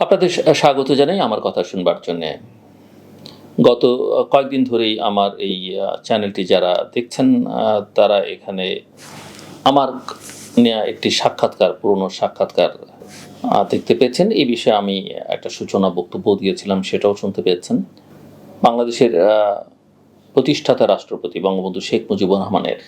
আপনাদের স্বাগত জানাই আমার কথা শুনবার জন্যে। গত কয়েকদিন ধরেই আমার এই চ্যানেলটি যারা দেখছেন তারা এখানে আমার নেওয়া একটি সাক্ষাৎকার, পুরনো সাক্ষাৎকার দেখতে পেয়েছেন। এই বিষয়ে আমি একটা সূচনা বক্তব্য দিয়েছিলাম, সেটাও শুনতে পেয়েছেন। বাংলাদেশের প্রতিষ্ঠাতা রাষ্ট্রপতি বঙ্গবন্ধু শেখ মুজিবুর রহমানের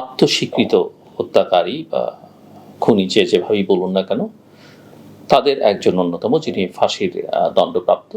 আত্মস্বীকৃত হত্যাকারী বা খুনি যে যেভাবেই বলুন না কেন তাদের একজন অন্যতম যিনি ফাঁসির দণ্ডপ্রাপ্ত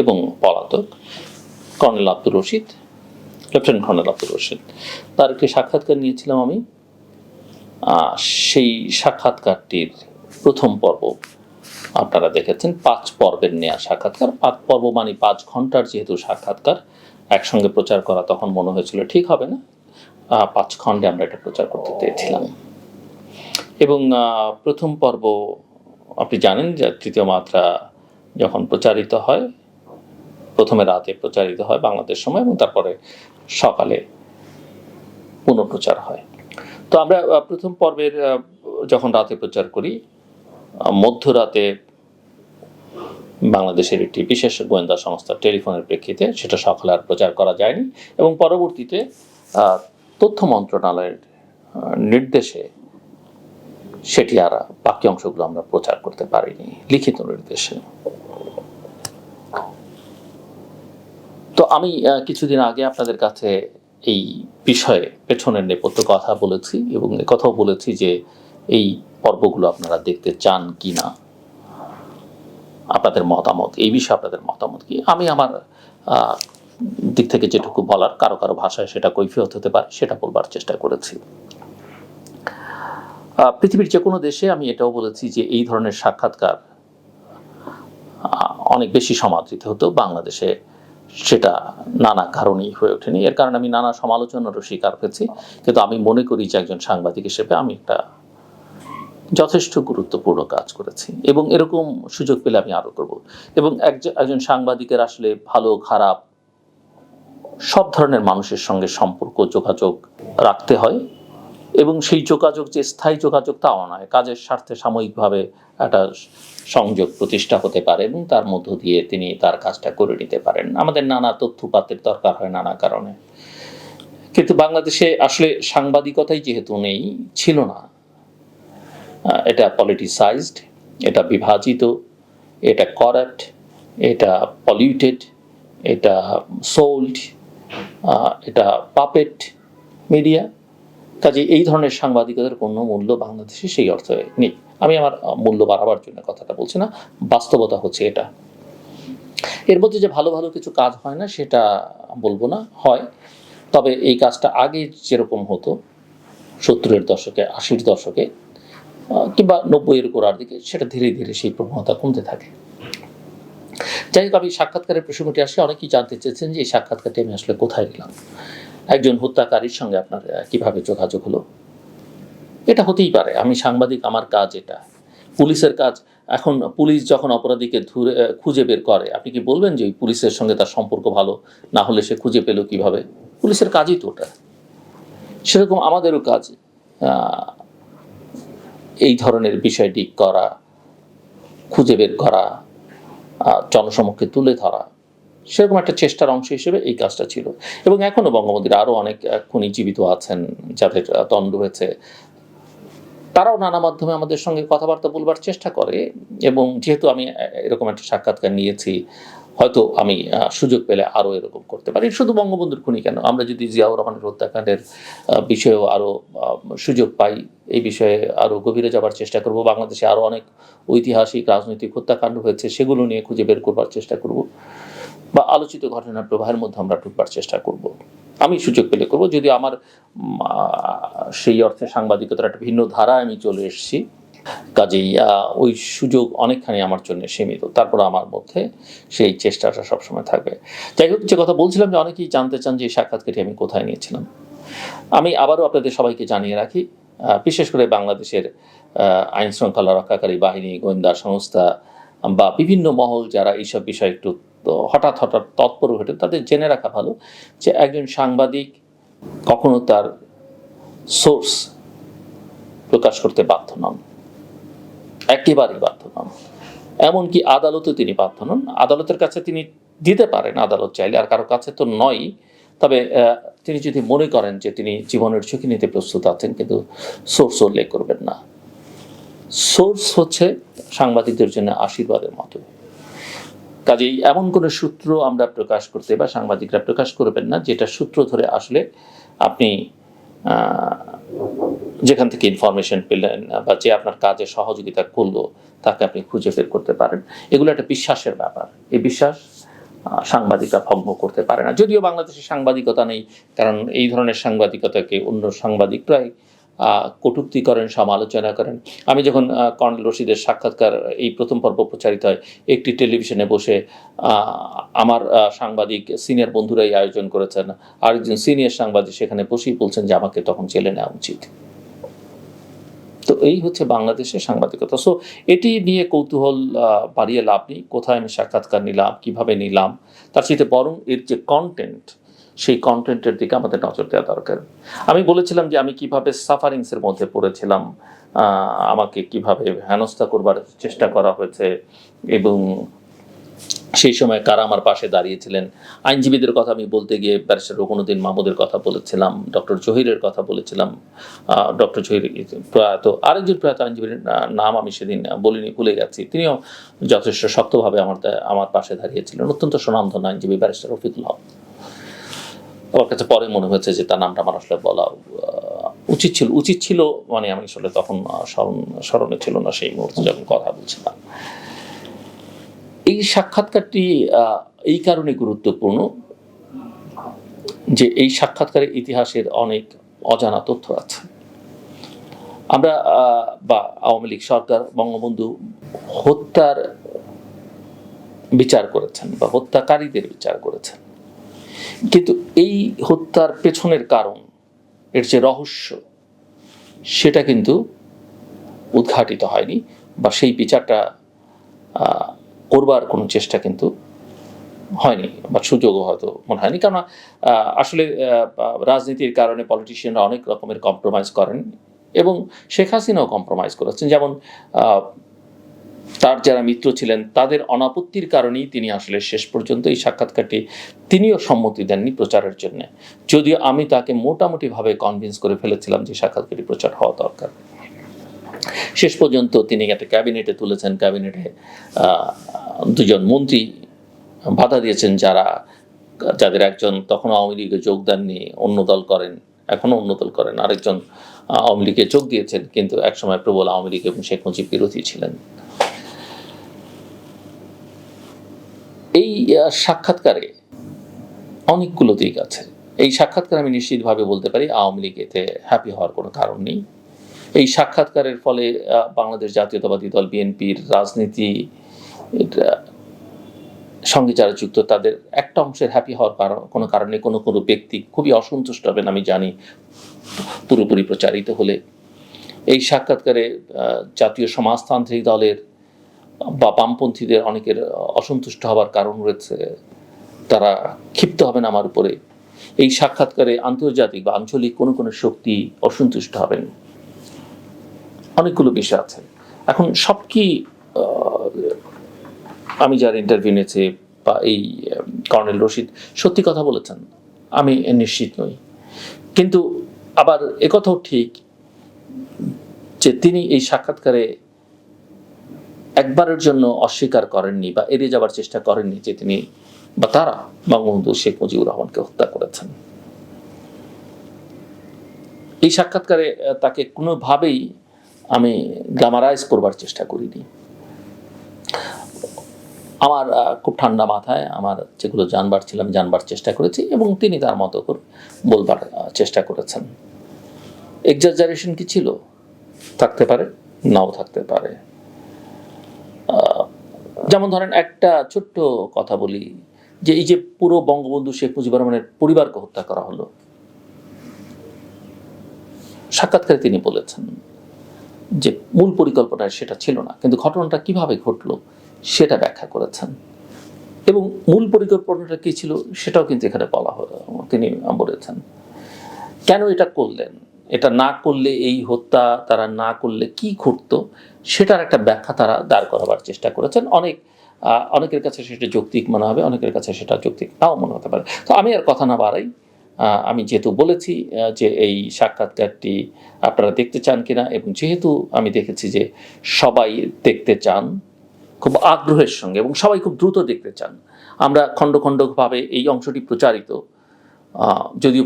এবং পলাতক, colonel Abdur Rashid, lieutenant colonel Abdur Rashid. তার একটি সাক্ষাৎকার নিয়েছিলাম আমি। সেই সাক্ষাৎকারটির প্রথম পর্ব আপনারা দেখেছেন, পাঁচ পর্বের নেওয়া সাক্ষাৎকার। পাঁচ পর্ব মানে পাঁচ ঘণ্টার যেহেতু সাক্ষাৎকার, একসঙ্গে প্রচার করা তখন মনে হয়েছিল ঠিক হবে না। পাঁচ খণ্ডে আমরা এটা প্রচার করতে চেয়েছিলাম এবং প্রথম পর্ব আপনি জানেন যে তৃতীয় মাত্রা যখন প্রচারিত হয়, প্রথমে রাতে প্রচারিত হয় বাংলাদেশ সময় এবং তারপরে সকালে পুনঃপ্রচার হয়। তো আমরা প্রথম পর্বের যখন রাতে প্রচার করি মধ্যরাতে বাংলাদেশের একটি বিশেষ গোয়েন্দা সংস্থা টেলিফোনের প্রেক্ষিতে সেটা সকালে আর প্রচার করা যায়নি এবং পরবর্তীতে তথ্য মন্ত্রণালয়ের নির্দেশে সেটি আর বাকি অংশগুলো আমরা প্রচার করতে পারিনি, লিখিত নির্দেশে। তো আমি কিছুদিন আগে আপনাদের কাছে এই বিষয়ে পেছনের নেপথ্য কথা বলেছি এবং কথাও বলেছি যে এই পর্বগুলো আপনারা দেখতে চান কি না আপনাদের মতামত, এই বিষয়ে আপনাদের মতামত কি? আমি আমার দিক থেকে যেটুকু বলার, কারও কারও ভাষায় সেটা কৈফিয়ত হতে পারে, সেটা বলবার চেষ্টা করেছি। পৃথিবীর যে কোনো দেশে আমি এটাও বলেছি যে এই ধরনের সাক্ষাৎকার অনেক বেশি সমাদৃত হতো। বাংলাদেশে সেটা নানা কারণেই হয়ে ওঠেনি। এর কারণে আমি নানা সমালোচনারও শিকার হয়েছি। কিন্তু আমি মনে করি যে একজন সাংবাদিক হিসেবে আমি একটা যথেষ্ট গুরুত্বপূর্ণ কাজ করেছি। এবং এরকম সুযোগ পেলে আমি আরও করব। এবং একজন একজন সাংবাদিকের আসলে ভালো, খারাপ সব ধরনের মানুষের সঙ্গে সম্পর্ক, যোগাযোগ রাখতে হয়। এবং সেই যোগাযোগ যে স্থায়ী যোগাযোগ তাও নয়, কাজের স্বার্থে সাময়িকভাবে একটা সংযোগ প্রতিষ্ঠা হতে পারে এবং তার মধ্য দিয়ে তিনি তার কাজটা করে নিতে পারেন। আমাদের নানা তথ্যপাতের দরকার হয় নানা কারণে। কিন্তু বাংলাদেশে আসলে সাংবাদিকতাই যেহেতু নেই, ছিল না। এটা পলিটিসাইজড এটা বিভাজিত, এটা করাপ্ট এটা পলিউটেড এটা সোল্ড এটা পাপেট মিডিয়া কাজে এই ধরনের সাংবাদিকতার কোনো মূল্য বাংলাদেশে সেই অর্থে নেই। আমি আমার মূল্য বাড়াবার জন্য কথাটা বলছি না, বাস্তবতা হচ্ছে এটা। এর মধ্যে যে ভালো ভালো কিছু কাজ হয় না, সেটা বলব না, হয়। তবে এই কাজটা আগে যেরকম হতো, সত্তরের দশকে, আশির দশকে কিংবা নব্বইয়ের গোড়ার দিকে, সেটা ধীরে ধীরে সেই প্রবণতা কমতে থাকে। যাই হোক, আমি সাক্ষাৎকারের প্রসঙ্গটি আসে অনেকেই জানতে চেয়েছেন যে এই সাক্ষাৎকারটি আমি আসলে কোথায় নিলাম। একজন হত্যাকারীর সঙ্গে আপনার কীভাবে যোগাযোগ হলো? এটা হতেই পারে। আমি সাংবাদিক, আমার কাজ এটা। পুলিশের কাজ, এখন পুলিশ যখন অপরাধীকে ধরে খুঁজে বের করে, আপনি কি বলবেন যে ওই পুলিশের সঙ্গে তার সম্পর্ক ভালো? না হলে সে খুঁজে পেল কীভাবে? পুলিশের কাজই তো ওটা। সেরকম আমাদেরও কাজ এই ধরনের বিষয়টি করা, খুঁজে বের করা জনসমক্ষে তুলে ধরা। সেরকম একটা চেষ্টার অংশ হিসেবে এই কাজটা ছিল। এবং এখনও বঙ্গবন্ধুর আরও অনেক খুনি জীবিত আছেন যাদের দণ্ড হয়েছে। তারাও নানা মাধ্যমে আমাদের সঙ্গে কথাবার্তা বলবার চেষ্টা করে এবং যেহেতু আমি এরকম একটা সাক্ষাৎকার নিয়েছি, হয়তো আমি সুযোগ পেলে আরও এরকম করতে পারি। শুধু বঙ্গবন্ধুর খুনি কেন? আমরা যদি জিয়াউর রহমানের হত্যাকাণ্ডের বিষয়েও আরও সুযোগ পাই, এই বিষয়ে আরও গভীরে যাবার চেষ্টা করব। বাংলাদেশে আরও অনেক ঐতিহাসিক, রাজনৈতিক হত্যাকাণ্ড হয়েছে, সেগুলো নিয়ে খুঁজে বের করবার চেষ্টা করব। বা আলোচিত ঘটনার প্রবাহের মধ্যে আমরা ঢুকবার চেষ্টা করব। আমি সুযোগ পেলে করব। যদি আমার সেই অর্থে সাংবাদিকতার একটা ভিন্ন ধারায় আমি চলে এসেছি, কাজেই ওই সুযোগ অনেকখানি আমার জন্য সীমিত। তারপর আমার মধ্যে সেই চেষ্টাটা সবসময় থাকবে। যাই হোক, যে কথা বলছিলাম যে অনেকেই জানতে চান যে এই সাক্ষাৎকারটি আমি কোথায় নিয়েছিলাম। আমি আবারও আপনাদের সবাইকে জানিয়ে রাখি বিশেষ করে বাংলাদেশের আইন শৃঙ্খলা রক্ষাকারী বাহিনী, গোয়েন্দা সংস্থা বা বিভিন্ন মহল যারা এইসব বিষয়ে একটু হঠাৎ হঠাৎ তৎপর ঘটে তাদের জেনে রাখা ভালো যে একজন সাংবাদিক কখনো তার সোর্স প্রকাশ করতে বাধ্য নন। একেবারেই বাধ্য নন। এমনকি আদালতে তিনি বাধ্য নন। আদালতের কাছে তিনি দিতে পারেন আদালত চাইলে, আর কারও কাছে তো নয়। তবে তিনি যদি মনে করেন যে তিনি জীবনের ঝুঁকি নিতে প্রস্তুত আছেন, কিন্তু সোর্স উল্লেখ করবেন না। সোর্স হচ্ছে সাংবাদিকদের জন্য আশীর্বাদের মতো কাজেই এমন কোনো সূত্র আমরা প্রকাশ করতে বা সাংবাদিকরা প্রকাশ করবেন না, যেটা সূত্র ধরে আসলে আপনি যেখান থেকে ইনফরমেশন পেলেন বা যে আপনার কাজে সহযোগিতা করল, তাকে আপনি খুঁজে বের করতে পারেন। এগুলো একটা বিশ্বাসের ব্যাপার। এই বিশ্বাস সাংবাদিকরা ভঙ্গ করতে পারে না। যদিও বাংলাদেশে সাংবাদিকতা নেই, কারণ এই ধরনের সাংবাদিকতাকে অন্য সাংবাদিকরাই কটূক্তি করেন সমালোচনা করেন আমি যখন কর্নেল রশিদের সাক্ষাৎকার, এই প্রথম পর্ব প্রচারিত হয়, একটি টেলিভিশনে বসে আমার সাংবাদিক, সিনিয়র বন্ধুরাই আয়োজন করেছেন। আরেকজন সিনিয়র সাংবাদিক সেখানে বসেই বলছেন যে, আমাকে তখন জেলে নেওয়া উচিত। তো এই হচ্ছে বাংলাদেশের সাংবাদিকতা। সো এটি নিয়ে কৌতূহল বাড়িয়ে লাভ নেই। কোথায় আমি সাক্ষাৎকার নিলাম? কীভাবে নিলাম? তার সাথে বরং এর যে কন্টেন্ট সেই কন্টেন্টের দিকে আমাদের নজর দেওয়া দরকার। আমি বলেছিলাম যে আমি কীভাবে সাফারিংসের মধ্যে পড়েছিলাম আমাকে কীভাবে হেনস্থা করবার চেষ্টা করা হয়েছে এবং সেই সময় কারা আমার পাশে দাঁড়িয়েছিলেন। আইনজীবীদের কথা আমি বলতে গিয়ে ব্যারিস্টার রকুনুদ্দিন মাহমুদের কথা বলেছিলাম, ডক্টর জহিরের কথা বলেছিলাম ডক্টর জহির প্রয়াত, আরেকজন প্রয়াত আইনজীবীর নাম আমি সেদিন বলিনি, ভুলে গেছি। তিনিও যথেষ্ট শক্তভাবে আমার আমার পাশে দাঁড়িয়েছিলেন। অত্যন্ত স্বনামধন্য আইনজীবী ব্যারিস্টার রফিকুল হক। আমার কাছে পরে মনে হয়েছে যে তার নামটা আমার আসলে বলা উচিত ছিল। উচিত ছিল মানে আমি আসলে তখন স্মরণ, স্মরণে ছিল না সেই মুহূর্তে যখন কথা বলছিলাম। এই সাক্ষাৎকারটি এই কারণে গুরুত্বপূর্ণ যে এই সাক্ষাৎকারের ইতিহাসের অনেক অজানা তথ্য আছে। আমরা বা আওয়ামী লীগ সরকার, বঙ্গবন্ধু হত্যার বিচার করেছেন বা হত্যাকারীদের বিচার করেছেন। কিন্তু এই হত্যার পেছনের কারণ এর যে রহস্য সেটা কিন্তু উদ্ঘাটিত হয়নি বা সেই বিচারটা করবার কোনো চেষ্টা কিন্তু হয়নি বা সুযোগও হয়তো মনে হয়নি। আহ, আসলে রাজনীতির কারণে পলিটিশিয়ানরা অনেক রকমের কম্প্রোমাইজ করেন এবং শেখ হাসিনাও কম্প্রোমাইজ করেছেন। যেমন তার যারা মিত্র ছিলেন, তাদের অনাপত্তির কারণেই তিনি আসলে শেষ পর্যন্ত এই সাক্ষাৎকারটি তিনিও সম্মতি দেননি প্রচারের জন্য। যদিও আমি তাকে মোটামুটিভাবে কনভিন্স করে ফেলেছিলাম যে সাক্ষাৎকারটি প্রচার হওয়া দরকার। শেষ পর্যন্ত তিনি একটা ক্যাবিনেটে তুলেছেন, ক্যাবিনেটে দুজন মন্ত্রী বাধা দিয়েছেন যারা, যাদের একজন তখন আওয়ামী লীগে যোগ দেননি, অন্য দল করেন, এখনও অন্য দল করেন, আরেকজন আওয়ামী লীগে যোগ দিয়েছেন, কিন্তু একসময় প্রবল আওয়ামী লীগ এবং শেখ মুজিব বিরোধী ছিলেন। এই সাক্ষাৎকারে অনেকগুলো দিক আছে। এই সাক্ষাৎকার আমি নিশ্চিতভাবে বলতে পারি আওয়ামী লীগ এতে হ্যাপি হওয়ার কোনো কারণ নেই। এই সাক্ষাৎকারের ফলে বাংলাদেশ জাতীয়তাবাদী দল, বিএনপির রাজনীতি সঙ্গে যারা যুক্ত, তাদের একটা অংশের হ্যাপি হওয়ার কারণ, কোনো কারণে কোনো কোনো ব্যক্তি খুবই অসন্তুষ্ট হবেন, আমি জানি। পুরোপুরি প্রচারিত হলে এই সাক্ষাৎকারে জাতীয় সমাজতান্ত্রিক দলের বা বামপন্থীদের অনেকের অসন্তুষ্ট হওয়ার কারণ রয়েছে, তারা ক্ষিপ্ত হবেন আমার উপরে। এই সাক্ষাৎকারে আন্তর্জাতিক বা আঞ্চলিক কোনো কোনো শক্তি অসন্তুষ্ট হবেন। অনেকগুলো বিষয় আছে। এখন সব কি আমি যার ইন্টারভিউ নিয়েছি বা এই কর্নেল রশিদ সত্যি কথা বলেছেন, আমি নিশ্চিত নই। কিন্তু আবার একথাও ঠিক যে তিনি এই সাক্ষাৎকারে একবারের জন্য অস্বীকার করেননি বা এড়িয়ে যাওয়ার চেষ্টা করেননি যে তিনি বা তারা বঙ্গবন্ধু শেখ মুজিবুর রহমানকে হত্যা করেছেন। এই সাক্ষাৎকারে তাকে কোনোভাবেই আমি গ্লামারাইজ করবার চেষ্টা করিনি। আমার খুব ঠান্ডা মাথায় আমার যেগুলো জানবার ছিলাম, জানবার চেষ্টা করেছি এবং তিনি তার মতো করে বলবার চেষ্টা করেছেন। এক্সাজারেশন কি ছিল? থাকতে পারে, নাও থাকতে পারে। যেমন ধরেন একটা ছোট্ট কথা বলি, যে এই যে পুরো বঙ্গবন্ধু শেখ মুজিবুর রহমানের পরিবারকে হত্যা করা হলো। সাক্ষাৎকারে তিনি বলেছেন যে মূল পরিকল্পনায় সেটা ছিল না, কিন্তু ঘটনাটা কীভাবে ঘটলো সেটা ব্যাখ্যা করেছেন। এবং মূল পরিকল্পনাটা কি ছিল সেটাও কিন্তু এখানে বলা তিনি বলেছেন। কেন এটা করলেন? এটা না করলে এই হত্যা, তারা না করলে কি ঘটতো, সেটার একটা ব্যাখ্যা তারা দাঁড় করাবার চেষ্টা করেছেন। অনেক অনেকের কাছে সেটা যৌক্তিক মনে হবে, অনেকের কাছে সেটা যৌক্তিক নাও মনে হতে পারে। তো আমি আর কথা না বাড়াই আমি যেহেতু বলেছি যে এই সাক্ষাৎকারটি আপনারা দেখতে চান কিনা, এবং যেহেতু আমি দেখেছি যে সবাই দেখতে চান, খুব আগ্রহের সঙ্গে, এবং সবাই খুব দ্রুত দেখতে চান, আমরা খণ্ড খণ্ডভাবে এই অংশটি প্রচারিত যদিও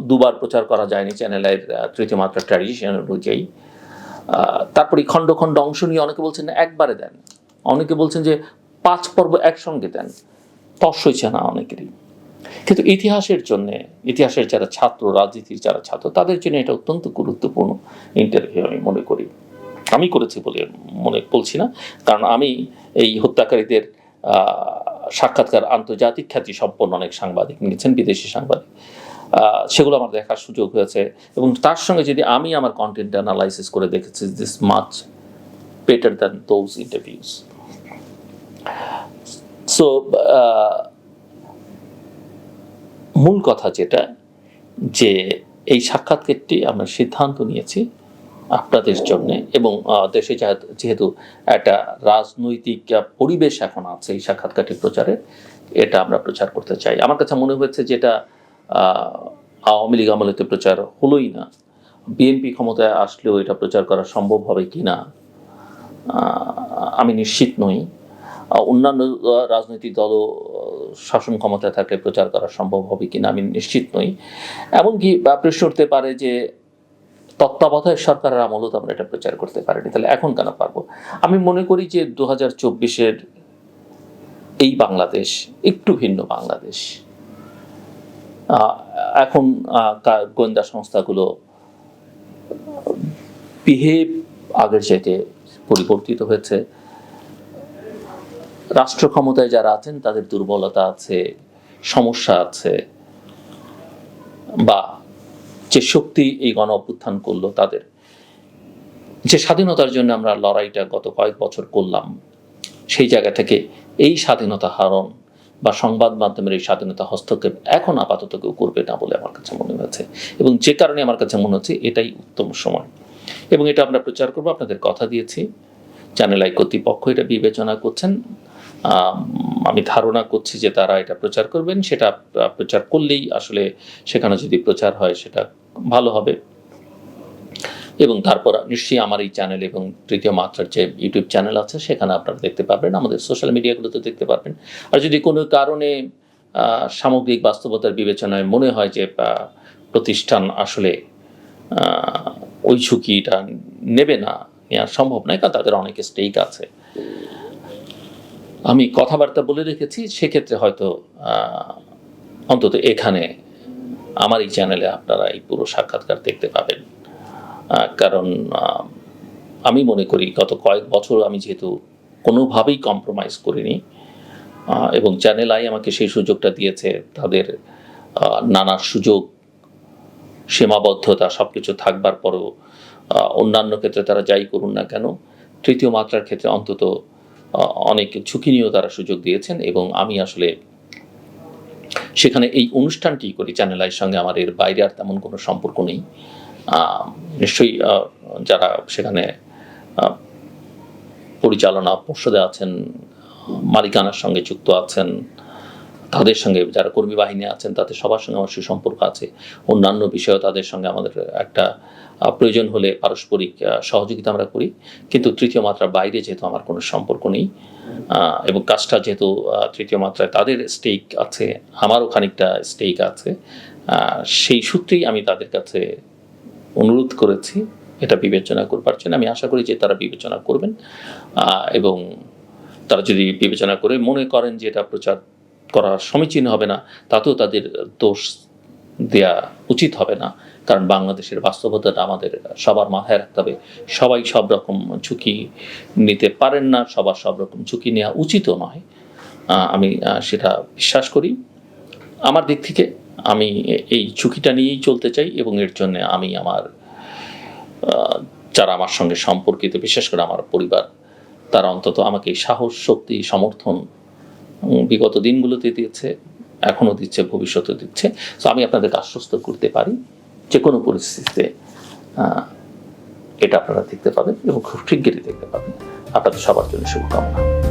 দুবার প্রচার করা যায়নি চ্যানেলের তৃতীয় মাত্রা ট্র্যাডিশন অনুযায়ী। তারপরে খণ্ড খণ্ড অংশ নিয়ে অনেকে বলছেন একবারে দেন। অনেকে বলছেন যে পাঁচ পর্ব একসঙ্গে দেন। তস হয়েছে না অনেকেরই। কিন্তু ইতিহাসের জন্য, ইতিহাসের যারা ছাত্র, রাজনীতির যারা ছাত্র, তাদের জন্য এটা অত্যন্ত গুরুত্বপূর্ণ ইন্টারভিউ আমি মনে করি। আমি করেছি বলে মনে, বলছি না। কারণ আমি এই হত্যাকারীদের সাক্ষাৎকার আন্তর্জাতিক খ্যাতি সম্পন্ন অনেক সাংবাদিক, নিয়েছেন বিদেশি সাংবাদিক। সেগুলো আমার দেখার সুযোগ হয়েছে এবং তার সঙ্গে যদি আমি আমার কন্টেন্ট অ্যানালাইসিস করে দেখেছি this much better than those interviews so মূল কথা যেটা, যে এই সাক্ষাৎকারটি আমরা সিদ্ধান্ত নিয়েছি আপনাদের জন্য। এবং দেশে যেহেতু- একটা রাজনৈতিক পরিবেশ এখন আছে এই সাক্ষাৎকারটি প্রচারে, এটা আমরা প্রচার করতে চাই। আমার কাছে মনে হয়েছে যেটা আওয়ামী লীগ আমলেতে প্রচার হলোই না। বিএনপি ক্ষমতায় আসলেও এটা প্রচার করা সম্ভব হবে কি না আমি নিশ্চিত নই। অন্যান্য রাজনৈতিক দলও শাসন ক্ষমতায় থাকলে প্রচার করা সম্ভব হবে কিনা আমি নিশ্চিত নই। এমনকি প্রশ্ন উঠতে পারে যে তত্ত্বাবধায়ক সরকারের আমলও তো আমরা এটা প্রচার করতে পারিনি, তাহলে এখন কেন পারব? আমি মনে করি যে দু হাজার চব্বিশের এই বাংলাদেশ একটু ভিন্ন বাংলাদেশ। এখন গোয়েন্দা সংস্থাগুলো বিহেভ আগের চাইতে পরিবর্তিত হয়েছে। রাষ্ট্র ক্ষমতায় যারা আছেন, তাদের দুর্বলতা আছে, সমস্যা আছে, বা যে শক্তি এই গণ অভ্যুত্থান করল তাদের। যে স্বাধীনতার জন্য আমরা লড়াইটা গত কয়েক বছর করলাম, সেই জায়গা থেকে এই স্বাধীনতা হারণ বা সংবাদ মাধ্যমের এই স্বাধীনতা হস্তক্ষেপ এখন আপাতত কেউ করবে না বলে আমার কাছে মনে হয়েছে। এবং যে কারণে আমার কাছে মনে হচ্ছে এটাই উত্তম সময়। এবং এটা আমরা প্রচার করব, আপনাদের কথা দিয়েছি। চ্যানেল আই কর্তৃপক্ষ এটা বিবেচনা করছেন। আমি ধারণা করছি যে তারা এটা প্রচার করবেন। সেটা প্রচার করলেই আসলে সেখানে যদি প্রচার হয় সেটা ভালো হবে। এবং তারপর নিশ্চয়ই আমার এই চ্যানেল এবং তৃতীয় মাত্রার যে ইউটিউব চ্যানেল আছে, সেখানে আপনারা দেখতে পারবেন, আমাদের সোশ্যাল মিডিয়াগুলোতে দেখতে পারবেন। আর যদি কোনো কারণে সামগ্রিক বাস্তবতার বিবেচনায় মনে হয় যে প্রতিষ্ঠান আসলে ওই ঝুঁকিটা নেবে না, নেওয়া সম্ভব নয়, কারণ তাদের অনেক স্টেক আছে। আমি কথাবার্তা বলে রেখেছি, সেক্ষেত্রে হয়তো অন্তত এখানে আমার এই চ্যানেলে আপনারা এই পুরো সাক্ষাৎকার দেখতে পাবেন। কারণ আমি মনে করি গত কয়েক বছর আমি যেহেতু কোনোভাবেই কম্প্রোমাইজ করিনি এবং চ্যানেল আই আমাকে সেই সুযোগটা দিয়েছে, তাদের নানা সুযোগ, সীমাবদ্ধতা সব কিছু থাকবার পরও অন্যান্য ক্ষেত্রে তারা যাই করুন না কেন, তৃতীয় মাত্রার ক্ষেত্রে অন্তত অনেক ঝুঁকি নিয়েও তারা সুযোগ দিয়েছেন এবং আমি আসলে সেখানে এই অনুষ্ঠানটি করি। চ্যানেল আইয়ের সঙ্গে আমাদের বাইরে আর তেমন কোনো সম্পর্ক নেই। নিশ্চয়ই যারা সেখানে পরিচালনা, পর্ষদে আছেন, মালিকানার সঙ্গে যুক্ত আছেন, তাদের সঙ্গে যারা কর্মী বাহিনী আছেন, তাদের সবার সঙ্গে আমার সুসম্পর্ক আছে। অন্যান্য বিষয়েও তাদের সঙ্গে আমাদের একটা প্রয়োজন হলে পারস্পরিক সহযোগিতা আমরা করি। কিন্তু তৃতীয় মাত্রার বাইরে যেহেতু আমার কোনো সম্পর্ক নেই এবং কাজটা যেহেতু তৃতীয় মাত্রায় তাদের স্টেক আছে, আমারও খানিকটা স্টেক আছে সেই সূত্রেই আমি তাদের কাছে অনুরোধ করেছি এটা বিবেচনা করবার জন্য। আমি আশা করি যে তারা বিবেচনা করবেন এবং তারা যদি বিবেচনা করে মনে করেন যে এটা প্রচার করা সমীচীন হবে না, তাতেও তাদের দোষ দেয়া উচিত হবে না। কারণ বাংলাদেশের বাস্তবতাটা আমাদের সবার মাথায় রাখতে হবে। সবাই সব রকম ঝুঁকি নিতে পারেন না, সবার সব রকম ঝুঁকি নেওয়া উচিতও নয়। আমি সেটা বিশ্বাস করি। আমার দিক থেকে আমি এই ঝুঁকিটা নিয়েই চলতে চাই এবং এর জন্য আমি আমার যারা আমার সঙ্গে সম্পর্কিত, বিশেষ করে আমার পরিবার, তারা অন্তত আমাকে সাহস, শক্তি, সমর্থন বিগত দিনগুলোতে দিয়েছে, এখনও দিচ্ছে ভবিষ্যতে দিচ্ছে। তো আমি আপনাদেরকে আশ্বস্ত করতে পারি। যে কোনো পরিস্থিতিতে এটা আপনারা দেখতে পাবেন এবং খুব শিগগিরই দেখতে পাবেন। আপনাদের সবার জন্য শুভকামনা।